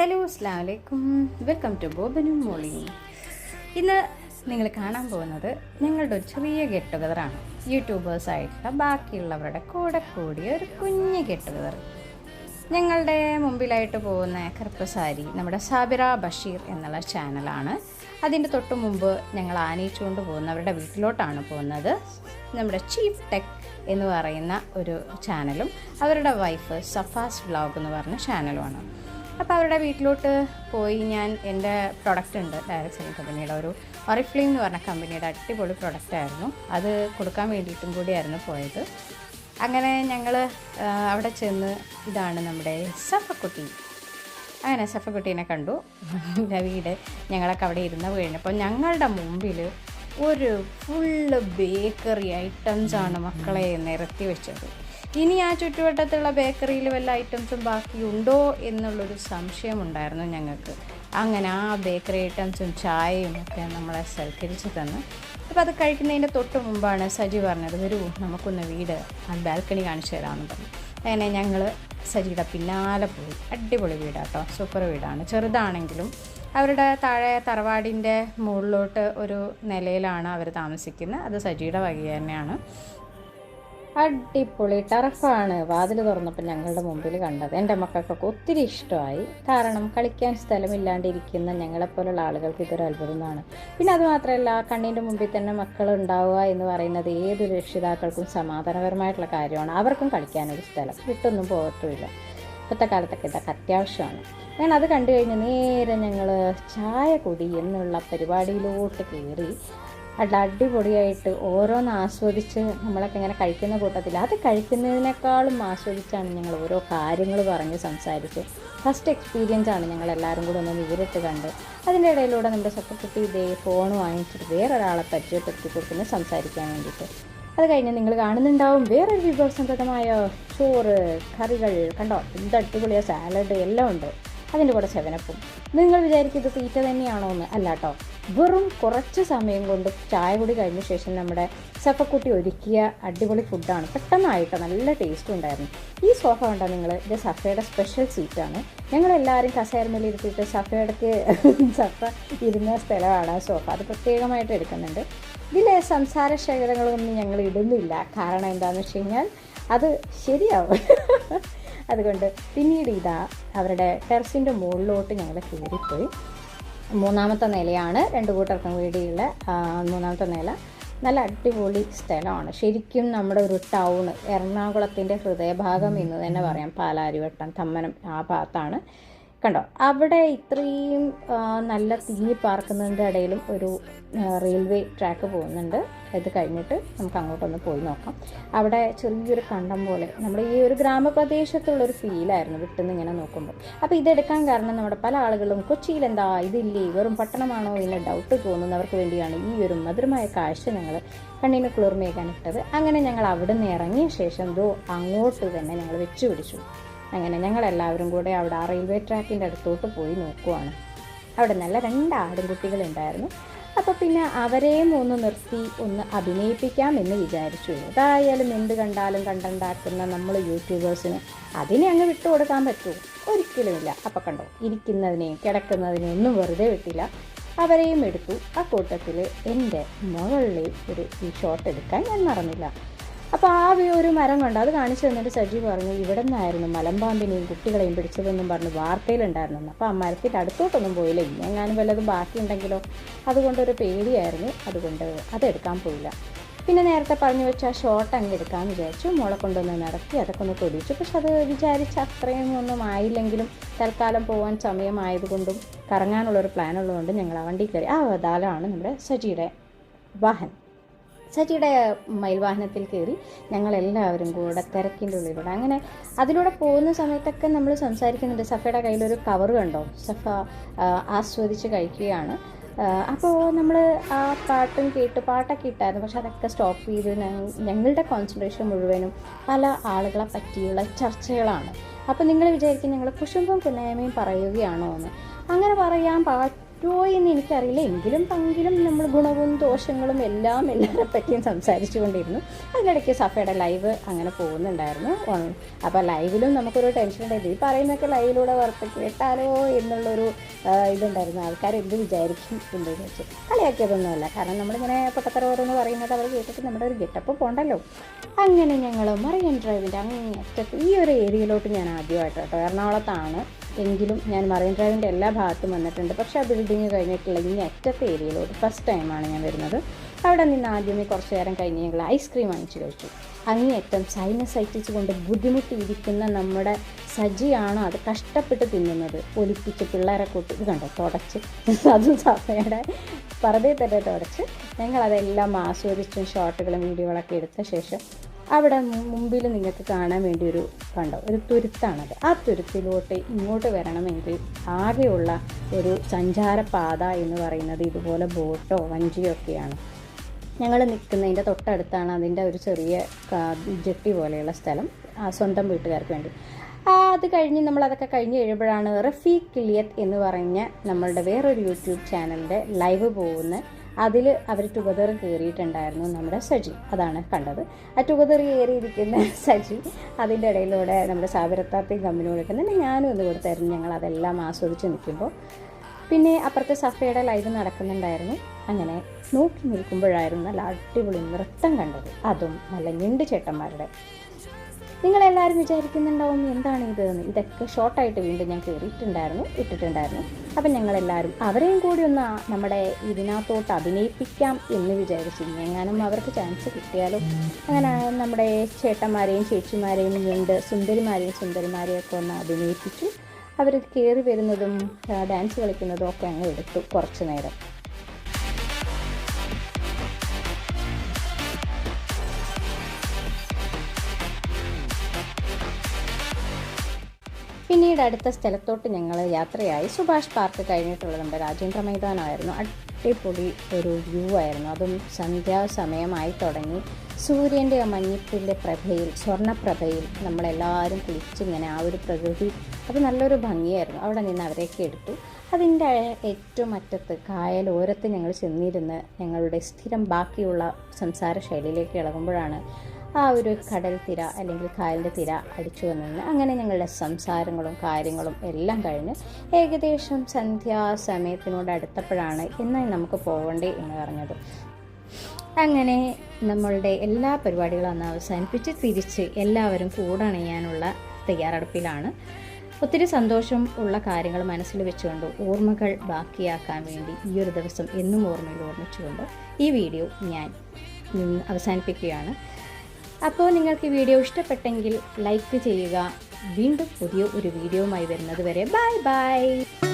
Hello അസ്സാം വലൈക്കും welcome to ബോബനും മോളി ഇന്ന് നിങ്ങൾ കാണാൻ പോകുന്നത് ഞങ്ങളുടെ ഒരു ചെറിയ ഗെറ്റ് ടുഗദറാണ്. യൂട്യൂബേഴ്സായിട്ടുള്ള ബാക്കിയുള്ളവരുടെ കൂടെ കൂടിയ ഒരു കുഞ്ഞ് ഗെറ്റ് ടുഗതർ ഞങ്ങളുടെ മുമ്പിലായിട്ട് പോകുന്ന കറുപ്പ് സാരി നമ്മുടെ സാബിറ ബഷീർ എന്നുള്ള ചാനലാണ്. അതിന്റെ തൊട്ട് മുമ്പ് ഞങ്ങൾ ആനയിച്ചുകൊണ്ട് പോകുന്നവരുടെ വീട്ടിലോട്ടാണ് പോകുന്നത്. നമ്മുടെ ചീഫ് ടെക് എന്ന് പറയുന്ന ഒരു ചാനലും അവരുടെ വൈഫ് സഫാസ് വ്ളോഗ് എന്ന് പറഞ്ഞ ചാനലുമാണ്. അപ്പോൾ അവരുടെ വീട്ടിലോട്ട് പോയി ഞാൻ എന്റെ പ്രൊഡക്റ്റ് ഉണ്ട്. സെല്ലിംഗ് കമ്പനിയുടെ ഒരു ഒറിഫ്ലിം എന്ന് പറഞ്ഞ കമ്പനിയുടെ അടിപൊളി പ്രൊഡക്റ്റ് ആയിരുന്നു. അത് കൊടുക്കാൻ വേണ്ടിയിട്ടും കൂടിയായിരുന്നു പോയത്. അങ്ങനെ ഞങ്ങൾ അവിടെ ചെന്ന് ഇതാണ് നമ്മുടെ സഫക്കുട്ടി. അങ്ങനെ സഫക്കുട്ടീനെ കണ്ടു. വീട്. ഞങ്ങളൊക്കെ അവിടെ ഇരുന്ന് കഴിഞ്ഞപ്പോൾ ഞങ്ങളുടെ മുമ്പിൽ ഒരു ഫുള്ള് ബേക്കറി ഐറ്റംസാണ് മക്കളെ നിരത്തി വെച്ചത്. ഇനി ആ ചുറ്റുവട്ടത്തുള്ള ബേക്കറിയിൽ വല്ല ഐറ്റംസും ബാക്കിയുണ്ടോ എന്നുള്ളൊരു സംശയമുണ്ടായിരുന്നു ഞങ്ങൾക്ക്. അങ്ങനെ ആ ബേക്കറി ഐറ്റംസും ചായയും ഒക്കെ നമ്മളെ സൽക്കരിച്ച് തന്ന്. അപ്പോൾ അത് കഴിക്കുന്നതിന്റെ തൊട്ട് മുമ്പാണ് സജി പറഞ്ഞത് വരൂ നമുക്കൊന്ന് വീട് ആ ബാൽക്കണി കാണിച്ചു തരാമെന്ന് പറഞ്ഞു. അങ്ങനെ ഞങ്ങൾ സജിയുടെ പിന്നാലെ പോയി. അടിപൊളി വീടാട്ടോ സൂപ്പർ വീടാണ്. ചെറുതാണെങ്കിലും അവരുടെ താഴെ തറവാടിന്റെ മുകളിലോട്ട് ഒരു നിലയിലാണ് അവർ താമസിക്കുന്നത്. അത് സജിയുടെ വക തന്നെയാണ്. അടിപൊളി ടർഫാണ്. വാതിൽ തുറന്നപ്പോൾ ഞങ്ങളുടെ മുമ്പിൽ കണ്ടത്. എന്റെ മക്കൾക്കൊക്കെ ഒത്തിരി ഇഷ്ടമായി. കാരണം കളിക്കാൻ സ്ഥലമില്ലാണ്ടിരിക്കുന്ന ഞങ്ങളെപ്പോലുള്ള ആളുകൾക്ക് ഇതൊരു അത്ഭുതമാണ്. പിന്നെ അത് മാത്രമല്ല കണ്ണിന്റെ മുമ്പിൽ തന്നെ മക്കൾ ഉണ്ടാവുക എന്ന് പറയുന്നത് ഏതൊരു രക്ഷിതാക്കൾക്കും സമാധാനപരമായിട്ടുള്ള കാര്യമാണ്. അവർക്കും കളിക്കാനൊരു സ്ഥലം വിട്ടൊന്നും പോകത്തുമില്ല. ഇപ്പോഴത്തെ കാലത്തൊക്കെ ഇതൊക്കെ അത്യാവശ്യമാണ്. ഞാൻ അത് കണ്ടു കഴിഞ്ഞ് നേരെ ഞങ്ങൾ ചായ കുടി എന്നുള്ള പരിപാടിയിലോട്ട് കയറി അല്ല അടിപൊളിയായിട്ട് ഓരോന്ന് ആസ്വദിച്ച് നമ്മളൊക്കെ ഇങ്ങനെ കഴിക്കുന്ന കൂട്ടത്തിൽ അത് കഴിക്കുന്നതിനേക്കാളും ആസ്വദിച്ചാണ് ഞങ്ങൾ ഓരോ കാര്യങ്ങൾ പറഞ്ഞ് സംസാരിച്ച് ഫസ്റ്റ് എക്സ്പീരിയൻസ് ആണ് ഞങ്ങൾ എല്ലാവരും കൂടെ ഒന്ന് നേരിട്ട് കണ്ട്. അതിന്റെ ഇടയിലൂടെ നമ്മുടെ സെക്രട്ടറി ഇതേ ഫോൺ വാങ്ങിച്ചിട്ട് വേറൊരാളെ പരിചയപ്പെടുത്തി കൊടുക്കുന്നു സംസാരിക്കാൻ വേണ്ടിയിട്ട്. അത് കഴിഞ്ഞ് നിങ്ങൾ കാണുന്നുണ്ടാവും വേറൊരു വിഭവസമൃദ്ധമായ ചോറ് കറികൾ കണ്ടോ? എന്ത് അടിപൊളിയ സാലഡ് എല്ലാം ഉണ്ട്. അതിന്റെ കൂടെ ചെവനപ്പും നിങ്ങൾ വിചാരിക്കും ഇത് തീറ്റ തന്നെയാണോ എന്ന് അല്ല കേട്ടോ വെറും കുറച്ച് സമയം കൊണ്ട് ചായ കൂടി കഴിഞ്ഞ ശേഷം നമ്മുടെ സഫക്കുട്ടി ഒരുക്കിയ അടിപൊളി ഫുഡാണ് പെട്ടെന്നായിട്ട് നല്ല ടേസ്റ്റ് ഉണ്ടായിരുന്നു. ഈ സോഫ കണ്ടോ നിങ്ങൾ ഇത് സഫയുടെ സ്പെഷ്യൽ സീറ്റാണ് ഞങ്ങളെല്ലാവരും കസേരമേൽ ഇരുത്തിയിട്ട് സഫയുടെക്ക് സഫ ഇരുന്ന സ്ഥലമാണ് ആ സോഫ അത് പ്രത്യേകമായിട്ട് എടുക്കുന്നുണ്ട്. ഇതിലെ സംസാര ശേഖരങ്ങളൊന്നും ഞങ്ങൾ ഇടുന്നില്ല. കാരണം എന്താണെന്ന് വെച്ച് കഴിഞ്ഞാൽ അത് ശരിയാവും. അതുകൊണ്ട് പിന്നീട് ഇതാ അവരുടെ ടെറസിന്റെ മുകളിലോട്ട് ഞങ്ങൾ കയറിപ്പോയി. മൂന്നാമത്തെ നിലയാണ് രണ്ട് കൂട്ടർക്കും വേണ്ടിയുള്ള മൂന്നാമത്തെ നില. നല്ല അടിപൊളി സ്ഥലമാണ്. ശരിക്കും നമ്മുടെ ഒരു ടൗൺ എറണാകുളത്തിന്റെ ഹൃദയഭാഗം എന്ന് തന്നെ പറയാം. പാലാരിവട്ടം തമ്മനം ആ ഭാഗത്താണ്. കണ്ടോ? അവിടെ ഇത്രയും നല്ല തിങ്ങി പാർക്കുന്നതിന്റെ ഇടയിലും ഒരു റെയിൽവേ ട്രാക്ക് പോകുന്നുണ്ട്. ഇത് കഴിഞ്ഞിട്ട് നമുക്ക് അങ്ങോട്ടൊന്ന് പോയി നോക്കാം. അവിടെ ചെറിയൊരു കണ്ടം പോലെ നമ്മൾ ഈ ഒരു ഗ്രാമപ്രദേശത്തുള്ളൊരു ഫീലായിരുന്നു വിട്ടുന്ന് ഇങ്ങനെ നോക്കുമ്പോൾ. അപ്പോൾ ഇതെടുക്കാൻ കാരണം നമ്മുടെ പല ആളുകളും കൊച്ചിയിൽ എന്താ ഇതില്ലേ വെറും പട്ടണമാണോ എന്ന് ഡൗട്ട് തോന്നുന്നവർക്ക് വേണ്ടിയാണ് ഈ ഒരു മധുരമായ കാഴ്ച ഞങ്ങൾ കണ്ണിന് കുളിർമയേക്കാൻ ഇട്ടത്. അങ്ങനെ ഞങ്ങൾ അവിടെ നിന്ന് ഇറങ്ങിയ ശേഷം ദോ അങ്ങോട്ട് തന്നെ ഞങ്ങൾ വെച്ചു പിടിച്ചു അങ്ങനെ ഞങ്ങളെല്ലാവരും കൂടെ അവിടെ ആ റെയിൽവേ ട്രാക്കിന്റെ അടുത്തോട്ട് പോയി നോക്കുവാണ്. അവിടെ നല്ല രണ്ട് ആടുംകുട്ടികളുണ്ടായിരുന്നു. അപ്പോൾ പിന്നെ അവരെയും ഒന്ന് നിർത്തി ഒന്ന് അഭിനയിപ്പിക്കാം എന്ന് വിചാരിച്ചു. ഏതായാലും എന്ത് കണ്ടാലും കണ്ടുണ്ടാക്കുന്ന നമ്മൾ യൂട്യൂബേഴ്സിന് അതിനെ അങ്ങ് വിട്ടുകൊടുക്കാൻ പറ്റുമോ ഒരിക്കലുമില്ല അപ്പോൾ കണ്ടോ ഇരിക്കുന്നതിനെയും കിടക്കുന്നതിനെയും ഒന്നും വെറുതെ വിട്ടില്ല. അവരെയും എടുത്തു. ആ കൂട്ടത്തിൽ എന്റെ മകളിലെ ഒരു ഈ ഷോട്ട് എടുക്കാൻ ഞാൻ മറന്നില്ല. അപ്പോൾ ആ ഒരു മരം കണ്ടു. അത് കാണിച്ചു തന്നിട്ട് സജി പറഞ്ഞു ഇവിടെ നിന്നായിരുന്നു മലമ്പാമ്പിനെയും കുട്ടികളെയും പിടിച്ചതെന്നും പറഞ്ഞ് വാർത്തയിലുണ്ടായിരുന്നു. അപ്പോൾ ആ മരത്തിന്റെ അടുത്തോട്ടൊന്നും പോയില്ല. ഇനി എങ്ങാനും വല്ലതും ബാക്കിയുണ്ടെങ്കിലോ? അതുകൊണ്ടൊരു പേടിയായിരുന്നു. അതുകൊണ്ട് അതെടുക്കാൻ പോയില്ല. പിന്നെ നേരത്തെ പറഞ്ഞു വെച്ച ആ ഷോട്ട് അങ്ങ് എടുക്കാമെന്ന് വിചാരിച്ചു. മോളെ കൊണ്ടുവന്ന് നടത്തി അതൊക്കെ ഒന്ന് തൊടിച്ചു പക്ഷെ അത് വിചാരിച്ച് അത്രയും ഒന്നും ആയില്ലെങ്കിലും തൽക്കാലം പോകാൻ സമയമായതുകൊണ്ടും കറങ്ങാനുള്ളൊരു പ്ലാൻ ഉള്ളതുകൊണ്ട് ഞങ്ങൾ ആ വണ്ടി കയറി. ആ അതാലാണ് നമ്മുടെ സജിയുടെ വാഹനം. സജിയുടെ മയിൽവാഹനത്തിൽ കയറി ഞങ്ങളെല്ലാവരും കൂടെ തിരക്കിന്റെ ഉള്ളിലൂടെ അങ്ങനെ അതിലൂടെ പോകുന്ന സമയത്തൊക്കെ നമ്മൾ സംസാരിക്കുന്നുണ്ട്. സഫയുടെ കയ്യിലൊരു കവർ കണ്ടോ? സഫ ആസ്വദിച്ച് കഴിക്കുകയാണ്. അപ്പോൾ നമ്മൾ ആ പാട്ടും കേട്ട് പാട്ടൊക്കെ ഇട്ടായിരുന്നു. പക്ഷെ അതൊക്കെ സ്റ്റോപ്പ് ചെയ്ത് ഞങ്ങളുടെ കോൺസെൻട്രേഷൻ മുഴുവനും പല ആളുകളെ പറ്റിയുള്ള ചർച്ചകളാണ്. അപ്പോൾ നിങ്ങൾ വിചാരിക്കും ഞങ്ങൾ കുശുമ്പും കുന്നയമയും പറയുകയാണോ എന്ന് അങ്ങനെ പറയാൻ പറ്റുമോ എന്ന് എനിക്കറിയില്ല. എങ്കിലും പങ്കിലും നമ്മൾ ഗുണവും ദോഷങ്ങളും എല്ലാം എല്ലാവരെ പറ്റിയും സംസാരിച്ചു കൊണ്ടിരുന്നു. അതിനിടയ്ക്ക് സഫയുടെ ലൈവ് അങ്ങനെ പോകുന്നുണ്ടായിരുന്നു. അപ്പോൾ ലൈവിലും നമുക്കൊരു ടെൻഷൻ ഉണ്ടായിരുന്നു. ഈ പറയുന്നൊക്കെ ലൈവിലൂടെ വറുത്ത് കേട്ടാലോ എന്നുള്ളൊരു ഇതുണ്ടായിരുന്നു. ആൾക്കാർ എന്ത് വിചാരിക്കും എന്തെന്ന് വെച്ച്. കളിയാക്കിയതൊന്നുമല്ല. കാരണം നമ്മളിങ്ങനെ പൊട്ടത്തര ഓരോന്ന് പറയുന്നത് അവർ കേട്ടിട്ട് നമ്മുടെ ഒരു ഗെറ്റപ്പ് പോണ്ടല്ലോ. അങ്ങനെ ഞങ്ങൾ മറിയൻ ഡ്രൈവിന്റെ അങ്ങേറ്റത്ത് ഈ ഒരു ഏരിയയിലോട്ട് ഞാൻ ആദ്യമായിട്ട് കേട്ടോ എറണാകുളത്താണ് എങ്കിലും ഞാൻ മറൈൻ ഡ്രൈവിന്റെ എല്ലാ ഭാഗത്തും വന്നിട്ടുണ്ട്. പക്ഷേ ആ ബിൽഡിങ് കഴിഞ്ഞിട്ടുള്ള ഈ അറ്റത്തെ ഏരിയയിലോട്ട് ഫസ്റ്റ് ടൈമാണ് ഞാൻ വരുന്നത്. അവിടെ നിന്ന് ആദ്യമേ കുറച്ച് നേരം കഴിഞ്ഞ് ഞങ്ങൾ ഐസ്ക്രീം വാങ്ങിച്ചു കഴിച്ചു. അങ്ങേയറ്റം സൈനസൈറ്റിസ് കൊണ്ട് ബുദ്ധിമുട്ടിയിരിക്കുന്ന നമ്മുടെ സജിയാണോ അത് കഷ്ടപ്പെട്ട് തിന്നുന്നത്? ഒലിപ്പിച്ച് പിള്ളേരെ കൂട്ടി ഇത് കണ്ടോ? തുടച്ച്. അതും സഭയുടെ പറതേ തന്നെ തുടച്ച്. ഞങ്ങളതെല്ലാം ആസ്വദിച്ചും ഷോട്ടുകളും വീഡിയോകളൊക്കെ എടുത്ത ശേഷം അവിടെ മുമ്പിൽ നിങ്ങൾക്ക് കാണാൻ വേണ്ടി ഒരു കണ്ടോ? ഒരു തുരുത്താണത്. ആ തുരുത്തിലോട്ട് ഇങ്ങോട്ട് വരണമെങ്കിൽ ആകെയുള്ള ഒരു സഞ്ചാരപാത എന്ന് പറയുന്നത് ഇതുപോലെ ബോട്ടോ വഞ്ചിയോ ഒക്കെയാണ് ഞങ്ങൾ നിൽക്കുന്നതിന്റെ തൊട്ടടുത്താണ് അതിന്റെ ഒരു ചെറിയ ജെട്ടി പോലെയുള്ള സ്ഥലം ആ സ്വന്തം വീട്ടുകാർക്ക് വേണ്ടി. അത് കഴിഞ്ഞ് നമ്മളതൊക്കെ കഴിഞ്ഞ് കഴിയുമ്പോഴാണ് റഫീഖ് കിളിയത്ത് എന്ന് പറഞ്ഞ നമ്മളുടെ വേറൊരു യൂട്യൂബ് ചാനലിന്റെ ലൈവ് പോകുന്ന അതിൽ അവർ ടുഗദർ കയറിയിട്ടുണ്ടായിരുന്നു നമ്മുടെ സജി. അതാണ് കണ്ടത്. ആ ടുഗദർ കയറിയിരിക്കുന്ന സജി അതിന്റെ ഇടയിലൂടെ നമ്മുടെ സാബിരത്താത്തയും കമ്പനി കൊടുക്കുന്നുണ്ട് ഞാനും ഒന്ന് കൊടുത്തായിരുന്നു. ഞങ്ങൾ അതെല്ലാം ആസ്വദിച്ച് നിൽക്കുമ്പോൾ പിന്നെ അപ്പുറത്തെ സഫയുടെ ലൈവ് നടക്കുന്നുണ്ടായിരുന്നു. അങ്ങനെ നോക്കി നിൽക്കുമ്പോഴായിരുന്നു നല്ല അടിപൊളി നൃത്തം കണ്ടത്. അതും നല്ല ഞണ്ട് ചേട്ടന്മാരുടെ നിങ്ങളെല്ലാവരും വിചാരിക്കുന്നുണ്ടാവും എന്താണ് ഇത് എന്ന്? ഇതൊക്കെ ഷോർട്ടായിട്ട് വീണ്ടും ഞാൻ കയറിയിട്ടുണ്ടായിരുന്നു ഇട്ടിട്ടുണ്ടായിരുന്നു. അപ്പം ഞങ്ങളെല്ലാവരും അവരെയും കൂടി ഒന്ന് നമ്മുടെ ഇതിനകത്തോട്ട് അഭിനയിപ്പിക്കാം എന്ന് വിചാരിച്ചു എങ്ങാനും അവർക്ക് ചാൻസ് കിട്ടിയാലോ? അങ്ങനെ നമ്മുടെ ചേട്ടന്മാരെയും ചേച്ചിമാരെയും വീണ്ട് സുന്ദരിമാരെയും ഒക്കെ ഒന്ന് അഭിനയിപ്പിച്ചു. അവർ കയറി വരുന്നതും ഡാൻസ് കളിക്കുന്നതും ഒക്കെ അങ്ങ് എടുത്തു കുറച്ച് നേരം. പിന്നീട് അടുത്ത സ്ഥലത്തോട്ട് ഞങ്ങൾ യാത്രയായി. സുഭാഷ് പാർക്ക് കഴിഞ്ഞിട്ടുള്ള നമ്മുടെ രാജേന്ദ്ര മൈതാനമായിരുന്നു. അടിപൊളി ഒരു വ്യൂ ആയിരുന്നു. അതും സന്ധ്യാസമയമായി തുടങ്ങി. സൂര്യന്റെ മഞ്ഞിപ്പിന്റെ പ്രഭയിൽ സ്വർണപ്രഭയിൽ നമ്മളെല്ലാവരും കുളിച്ചിങ്ങനെ ആ ഒരു പ്രകൃതി അത് നല്ലൊരു ഭംഗിയായിരുന്നു. അവിടെ നിന്ന് അവരെയൊക്കെ എടുത്തു. അതിന്റെ ഏറ്റവും അറ്റത്ത് കായലോരത്ത് ഞങ്ങൾ ചെന്നിരുന്ന് ഞങ്ങളുടെ സ്ഥിരം ബാക്കിയുള്ള സംസാര ശൈലിയിലേക്ക് ഇളകുമ്പോഴാണ് ആ ഒരു കടൽ തിര അല്ലെങ്കിൽ കായലിന്റെ തിര അടിച്ചു വന്നിരുന്നു അങ്ങനെ ഞങ്ങളുടെ സംസാരങ്ങളും കാര്യങ്ങളും എല്ലാം കഴിഞ്ഞ് ഏകദേശം സന്ധ്യാസമയത്തിനോട് അടുത്തപ്പോഴാണ് ഇന്ന് നമുക്ക് പോകണ്ടേ എന്ന് പറഞ്ഞത്. അങ്ങനെ നമ്മളുടെ എല്ലാ പരിപാടികളും അന്ന് അവസാനിപ്പിച്ച് തിരിച്ച് എല്ലാവരും കൂടണയാനുള്ള തയ്യാറെടുപ്പിലാണ്. ഒത്തിരി സന്തോഷം ഉള്ള കാര്യങ്ങൾ മനസ്സിൽ വെച്ചുകൊണ്ട് ഓർമ്മകൾ ബാക്കിയാക്കാൻ വേണ്ടി ഈ ഒരു ദിവസം എന്നും ഓർമ്മയിൽ ഓർമ്മിച്ചുകൊണ്ട് ഈ വീഡിയോ ഞാൻ അവസാനിപ്പിക്കുകയാണ്. അപ്പോൾ നിങ്ങൾക്ക് വീഡിയോ ഇഷ്ടപ്പെട്ടെങ്കിൽ ലൈക്ക് ചെയ്യുക. വീണ്ടും പുതിയ ഒരു വീഡിയോയുമായി വരുന്നത് വരെ ബൈ ബൈ.